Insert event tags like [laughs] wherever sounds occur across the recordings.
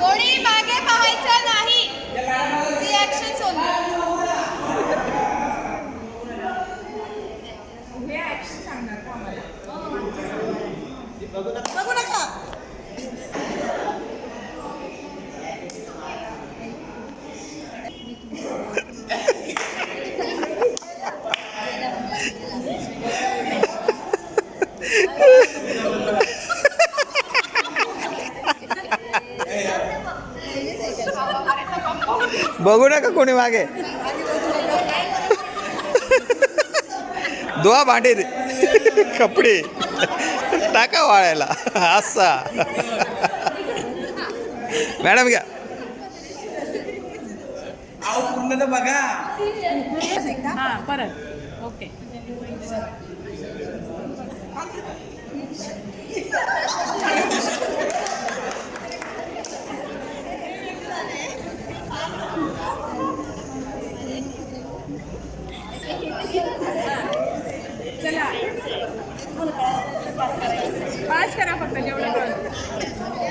कोणी मागे पाहायचं नाही. रिॲक्शन सोडली बघू नका. बघू नका कोणी मागे. धुवा भांडे कपडे. टाका वाळायला. असा. मॅडम घ्या. पूर्ण तर बघा. हां परत. ओके. चला पाच करा फक्त जेवढं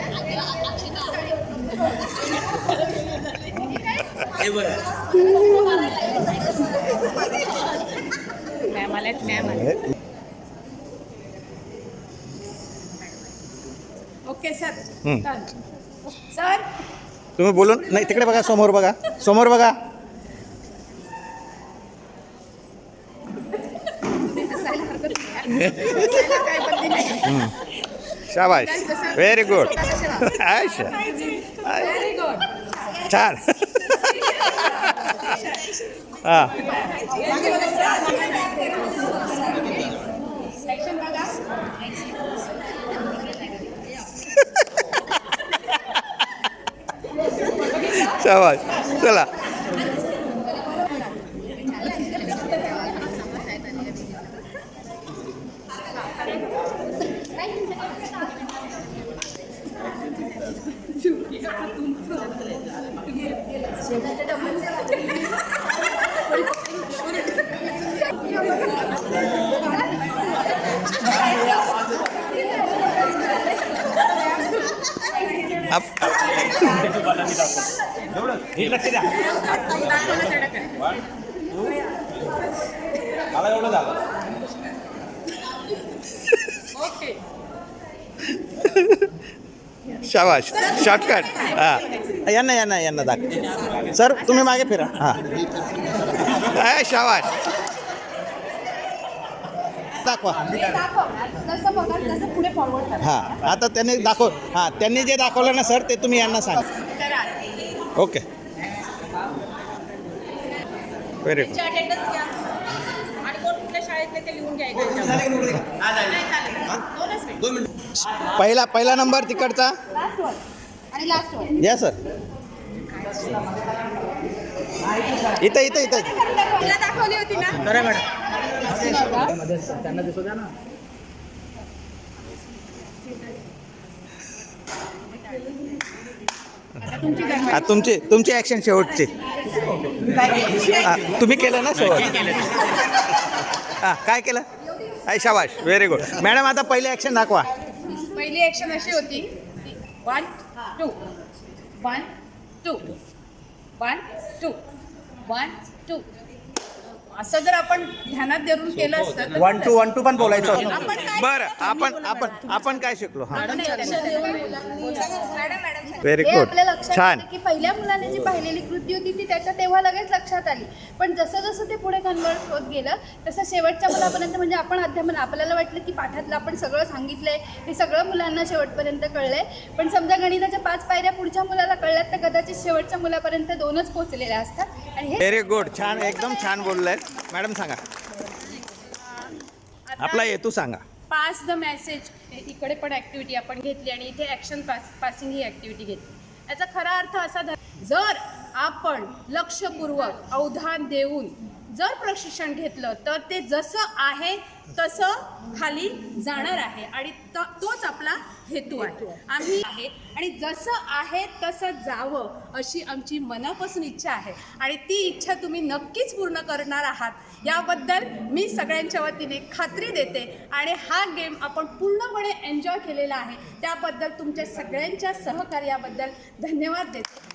मॅम आल्यात मॅम आल्या ओके सर हं. सर तुम्ही बोलून नाही तिकडे बघा समोर बघा. समोर बघा काय बंदी नाही शाबाश very good Ayesha very good छान हां सेक्शन बघा शाबाश चला आप- हे लक्ष द्या दाखवलं तेवढं करा मला एवढं झालं ओके [laughs] शाबाश. शॉर्टकट हां. यांना यांना यांना दाख सर तुम्ही मागे फिरा. हां. [laughs] शाबाश. दाखवा. दाखव. जसं बघा तसं पुढे फॉरवर्ड करा. हां आता त्यांनी दाखव हां त्यांनी जे दाखवलं ना सर ते तुम्ही यांना सांगा. ओके. व्हेरी गुड अटेंडन्स घ्या. आणि कोण कुठल्या शाळेतले ते लिहून घ्यायचं नाही चालेल. दोनच मिनिट. पहिला पहिला नंबर तिकडचा? लास्ट वन आणि लास्ट वन या सर. इथं इथं इथं. दाखवली होती ना? बरं मॅडम. तुमचे तुमचे हा, तुमची तुमची ॲक्शन शेवटची. तुम्ही केलं ना शेवट? हां काय केलं? आय शाबाश व्हेरी गुड मॅडम आता पहिले ॲक्शन दाखवा. पहिली ॲक्शन अशी होती. One two one two one two one two असं जर आपण ध्यानात धरून केलं असतं तर वन टू वन टू पण बोलायचं आपण होतं. काय- बरं आपण आपण आपण काय शिकलो? हां. मॅडम मॅडम Very हे good. आपल्या लक्षात छान. आलं की पहिल्या मुलाने जी पाहिलेली कृती होती ती त्याच्या तेव्हा लगेच लक्षात आली. पण जसं जसं ते पुढे कन्वर्ट होत गेलं तसं शेवटच्या मुलापर्यंत म्हणजे आपण अध्यापन आपल्याला वाटलं की पाठातलं आपण सगळं सांगितलंय हे सगळं मुलांना शेवटपर्यंत कळलंय. पण समजा गणिताच्या पाच पायऱ्या पुढच्या मुलाला कळल्यात तर कदाचित शेवटच्या मुलापर्यंत दोनच पोहोचलेल्या असतात. आणि हे व्हेरी गुड छान एकदम छान बोललाय. मॅडम सांगा. आपला हेतू सांगा. पास द मेसेज इकडे पण ॲक्टिव्हिटी आपण घेतली आणि इथे ॲक्शन पास पासिंग ही ॲक्टिव्हिटी घेतली. याचा खरा अर्थ असा धर जर आपण लक्षपूर्वक अवधान देऊन जर प्रशिक्षण घेतलं तर ते जसं आहे तसं खाली जाणार आहे. आणि त तोच आपला हेतू आहे. आम्ही आहे. आणि जसं आहे तसं जावं अशी आमची मनापासून इच्छा आहे. आणि ती इच्छा तुम्ही नक्कीच पूर्ण करणार आहात. याबद्दल मी सगळ्यांच्या वतीने खात्री देते. आणि हा गेम आपण पूर्णपणे एन्जॉय केलेला आहे. त्याबद्दल तुमच्या सगळ्यांच्या सहकार्याबद्दल धन्यवाद देते.